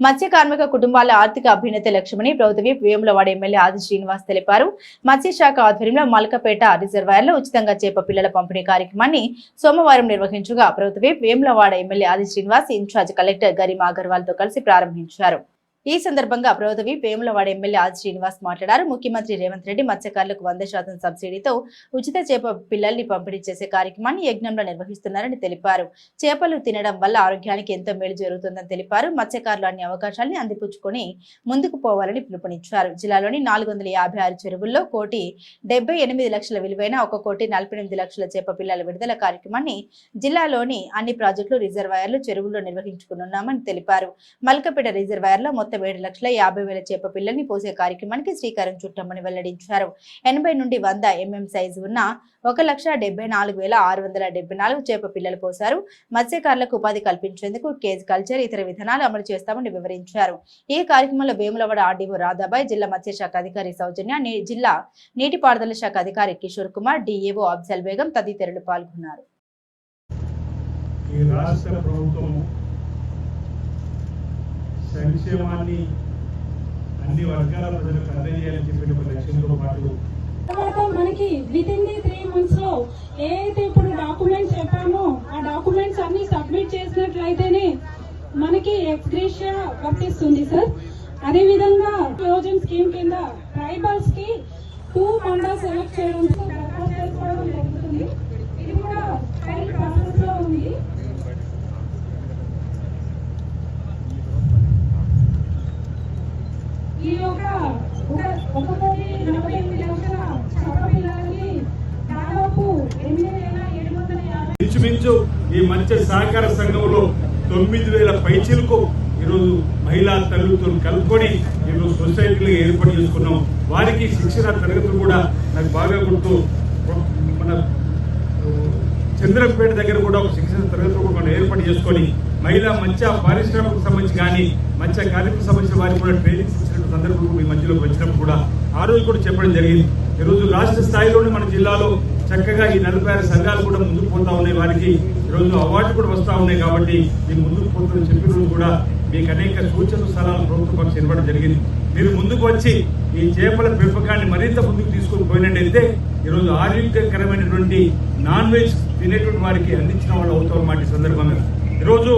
మత్స్య కార్మిక కుటుంబాల ఆర్థిక అభ్యున్నతి లక్ష్యమని ప్రభుత్వ వేములవాడ ఎమ్మెల్యే ఆది శ్రీనివాస్ తెలిపారు. మత్స్యశాఖ ఆధ్వర్యంలో మల్కపేట రిజర్వాయర్లో ఉచితంగా చేప పిల్లల పంపిణీ కార్యక్రమాన్ని సోమవారం నిర్వహించగా ప్రభుత్వ Vemulawada MLA Adi Srinivas incharge collector Garima అగర్వాల్తో కలిసి ప్రారంభించారు. ఈ సందర్భంగా ప్రభుత్వ వేములవాడ ఎమ్మెల్యే ఆది శ్రీనివాస్ మాట్లాడారు. ముఖ్యమంత్రి రేవంత్ రెడ్డి మత్స్యకారులకు వంద శాతం సబ్సిడీతో ఉచిత చేప పిల్లల్ని పంపిణీ చేసే కార్యక్రమాన్ని యజ్ఞంలో నిర్వహిస్తున్నారని తెలిపారు. చేపలు తినడం వల్ల ఆరోగ్యానికి ఎంతో మేలు జరుగుతుందని తెలిపారు. మత్స్యకారులు అన్ని అవకాశాలని అందిపుచ్చుకొని ముందుకు పోవాలని పిలుపునిచ్చారు. జిల్లాలోని నాలుగు వందల యాభై ఆరు చెరువుల్లో కోటి డెబ్బై ఎనిమిది లక్షల విలువైన ఒక కోటి నలభై ఎనిమిది లక్షల చేప పిల్లల విడుదల కార్యక్రమాన్ని జిల్లాలోని అన్ని ప్రాజెక్టులు రిజర్వాయర్లు చెరువుల్లో నిర్వహించుకున్నామని తెలిపారు. మల్కపేట రిజర్వాయర్లో మొత్తం ఏడు లక్షల యాభై వేల చేప పిల్లల్ని పోసే కార్యక్రమానికి శ్రీకారం చుట్టామని వెల్లడించారు. ఎనభై నుండి వంద ఎంఎం సైజు ఉన్న ఒక లక్ష డెబ్బై నాలుగు వేల ఆరు వందల డెబ్బై నాలుగు చేప పిల్లలు పోశారు మత్స్యకారులకు ఉపాధి కల్పించేందుకు కేజ్ కల్చర్ ఇతర విధానాలు అమలు చేస్తామని వివరించారు. ఈ కార్యక్రమంలో భీములవాడ ఆర్డీఓ రాధాబాయ్ జిల్లా మత్స్యశాఖ అధికారి సౌజన్య జిల్లా నీటిపారుదల శాఖ అధికారి కిషోర్ కుమార్ డిఏఓ అఫ్జల్ బేగం తదితరులు పాల్గొన్నారు. ఈ రాష్ట్ర ప్రభుత్వం సంక్షేమాన్ని అన్ని వర్గాల ప్రజలకు అందజేయాలని చెప్పిన ఒక లక్ష్యంతో పాటు తర్వాత మనకి విత్ ఇన్ ది త్రీ మంత్స్లో ఏదైతే ఇప్పుడు డాక్యుమెంట్స్ చెప్పామో ఆ డాక్యుమెంట్స్ అన్ని సబ్మిట్ చేసినట్లయితేనే మనకి ఎక్స్గ్రేషియా వర్తిస్తుంది సార్ అదే విధంగా యోజన స్కీమ్ కింద ట్రైబల్స్కి టూ మండల్ సెలెక్ట్ చేయడం జరుగుతుంది ఇది కూడా ఫైల్ ప్రాసెస్లో ఉంది ఈ యొక్క ఒక- నలభై ఎనిమిది లక్షల పిల్లలకి దాదాపు ఎనిమిది వేల ఏడు వందల యాభై ఇంచుమించు ఈ మత్స్య సహకార సంఘంలో తొమ్మిది వేల పైచీలకు ఈరోజు మహిళా తల్లులతో కలుపుకొని ఈరోజు సొసైటీలు ఏర్పాటు చేసుకున్నాం. వారికి శిక్షణ తరగతులు కూడా నాకు బాగా గుర్తు. మన చంద్రపేట దగ్గర కూడా ఒక శిక్షణ తరగతులు కూడా మనం ఏర్పాటు చేసుకొని మహిళా మత్స్య పారిశ్రామిక సంబంధించి కానీ మత్స్య కార్మిక సంబంధించిన వారికి కూడా ట్రైనింగ్ సందర్భం మీ మధ్యలోకి వచ్చినప్పుడు కూడా ఆ రోజు కూడా చెప్పడం జరిగింది. ఈ రోజు రాష్ట్ర స్థాయిలోనే మన జిల్లాలో చక్కగా ఈ నలభై ఆరు సంఘాలు కూడా ముందుకు పోతా ఉన్నాయి. వారికి ఈరోజు అవార్డు కూడా వస్తూ ఉన్నాయి కాబట్టి ఈ ముందుకు పోతున్న చెప్పిన రోజు కూడా మీకు అనేక సూచనలు స్థలాలు ప్రభుత్వ పక్షం ఇవ్వడం జరిగింది. మీరు ముందుకు వచ్చి ఈ చేపల పెంపకాన్ని మరింత ముందుకు తీసుకొని పోయినట్టయితే ఈరోజు ఆరోగ్యకరమైనటువంటి నాన్ వెజ్ తినేటువంటి వారికి అందించిన వాళ్ళు అవుతాం మాట సందర్భంగా. ఈరోజు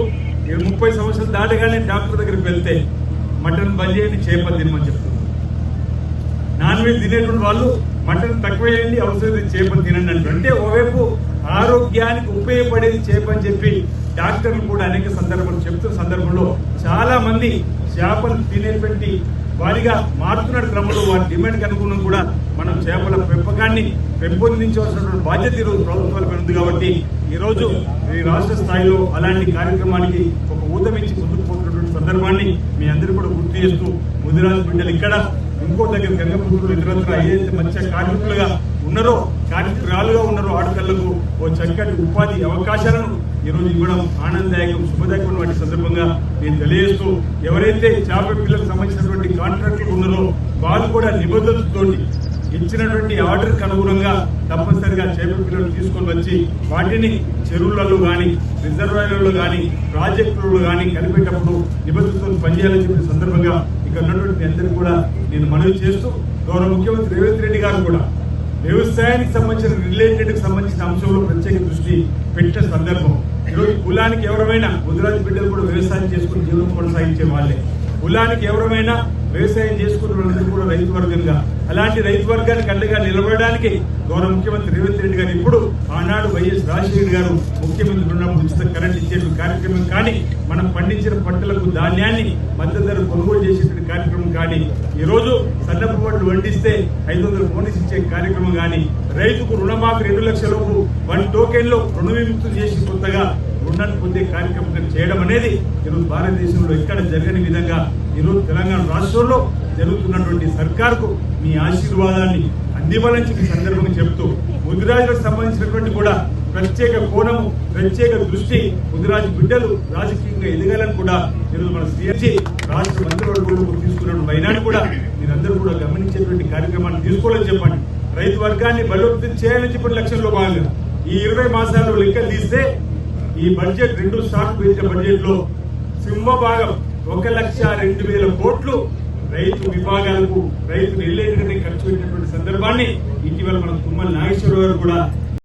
ముప్పై సంవత్సరాలు దాటగానే డాక్టర్ దగ్గరికి వెళ్తే మటన్ బంద్ చేప తినమని చెప్తున్నారు. నాన్ వెజ్ తినేటువంటి వాళ్ళు మటన్ తక్కువ వేయండి అవసరం చేపలు తినండి అంటారు. అంటే ఓవైపు ఆరోగ్యానికి ఉపయోగపడేది చేప అని చెప్పి డాక్టర్లు కూడా అనేక సందర్భాలు చెప్తున్న సందర్భంలో చాలా మంది చేపలు తినేటువంటి వారిగా మారుతున్న క్రమంలో వారి డిమాండ్కి అనుగుణం కూడా మనం చేపల పెంపకాన్ని పెంపొందించవలసినటువంటి బాధ్యత ఈరోజు ప్రభుత్వాలపై ఉంది కాబట్టి ఈరోజు ఈ రాష్ట్ర స్థాయిలో అలాంటి కార్యక్రమానికి ఒక ఊతమిచ్చి ముందుకు పోతున్నటువంటి సందర్భాన్ని మీ అందరూ కూడా గుర్తు చేస్తూ ముదిరాజు బిడ్డలు ఇక్కడ ఇంకో దగ్గర గంగపుత్రులు ఇతరత్ర ఏదైతే మంచి కార్మికులుగా ఉన్నారో కార్మికురాలుగా ఉన్నారో ఆడపిల్లకు ఓ చక్కటి ఉపాధి అవకాశాలను ఈరోజు ఇవ్వడం ఆనందదాయకం శుభదాయకం వాటి సందర్భంగా నేను తెలియజేస్తూ ఎవరైతే చేప పిల్లలకు సంబంధించినటువంటి కాంట్రాక్టులు ఉన్నారో వాళ్ళు కూడా నిబద్ధతతోటి ఇచ్చినటువంటి ఆర్డర్కి అనుగుణంగా తప్పనిసరిగా చేప పిల్లలు తీసుకొని వచ్చి వాటిని చెరువులలో కానీ రిజర్వాయర్లలో కానీ ప్రాజెక్టులలో కానీ కలిపేటప్పుడు నిబద్ధతతో పనిచేయాలని చెప్పిన సందర్భంగా ఇక్కడ ఉన్నటువంటి అందరికీ కూడా నేను మనవి చేస్తూ గౌరవ ముఖ్యమంత్రి రేవంత్ రెడ్డి గారు కూడా వ్యవసాయానికి సంబంధించిన రిలేటెడ్కి సంబంధించిన అంశంలో ప్రత్యేక దృష్టి పెట్టిన సందర్భం. ఈరోజు కులానికి ఎవరమైనా గుజరాత్ బిడ్డలు కూడా వ్యవసాయం చేసుకుని జీవనం కొనసాగించే వాళ్ళే. కులానికి ఎవరమైనా వ్యవసాయం చేసుకున్న వాళ్ళందరూ కూడా రైతు వర్గంగా అలాంటి రైతు వర్గానికి అండగా నిలబడడానికి గౌరవ ముఖ్యమంత్రి రేవంత్ రెడ్డి గారు ఇప్పుడు ఆనాడు వైఎస్ రాజశేఖర్ గారు ముఖ్యమంత్రి ఉన్నప్పుడు ఉచిత కరెంట్ ఇచ్చేటువంటి కార్యక్రమం కానీ మనం పండించిన పంటలకు ధాన్యాన్ని మద్దతు ధర కొనుగోలు చేసేటువంటి కార్యక్రమం కానీ ఈరోజు సన్నపు పంటలు వండిస్తే ఐదు వందల బోనస్ ఇచ్చే కార్యక్రమం కానీ రైతుకు రుణమాఫీ రెండు లక్షలకు వన్ టోకెన్లో రుణ విముక్తి చేసి కొత్తగా రుణాన్ని పొందే కార్యక్రమం చేయడం అనేది ఈరోజు భారతదేశంలో ఎక్కడ జరగని విధంగా ఈరోజు తెలంగాణ రాష్ట్రంలో జరుగుతున్నటువంటి సర్కార్కు మీ ఆశీర్వాదాన్ని అందివ్వాలని చెప్పి సందర్భంగా చెప్తూ ముదిరాజులకు సంబంధించినటువంటి కూడా ప్రత్యేక కోణము ప్రత్యేక దృష్టి ముదిరాజు బిడ్డలు రాజకీయంగా ఎదగాలని కూడా ఈరోజు మన సీఎంసీ రాష్ట్ర మంత్రివర్గంలో తీసుకున్నటువంటి వైనాన్ని కూడా మీరందరూ కూడా గమనించేటువంటి కార్యక్రమాన్ని తీసుకోవాలని చెప్పండి. రైతు వర్గాన్ని బలోపేతం చేయాలని చెప్పిన లక్ష్యంలో భాగంగా ఈ ఇరవై మాసాల్లో లెక్కలు తీస్తే ఈ బడ్జెట్ రెండు సార్లు పెంచిన బడ్జెట్లో సింహ భాగం ఒక లక్ష రెండు వేల కోట్లు రైతు విభాగాలకు రైతు రిలేటెడ్ ఖర్చు పెట్టినటువంటి సందర్భాన్ని ఇటీవల మన తుమ్మల నాగేశ్వరరావు గారు కూడా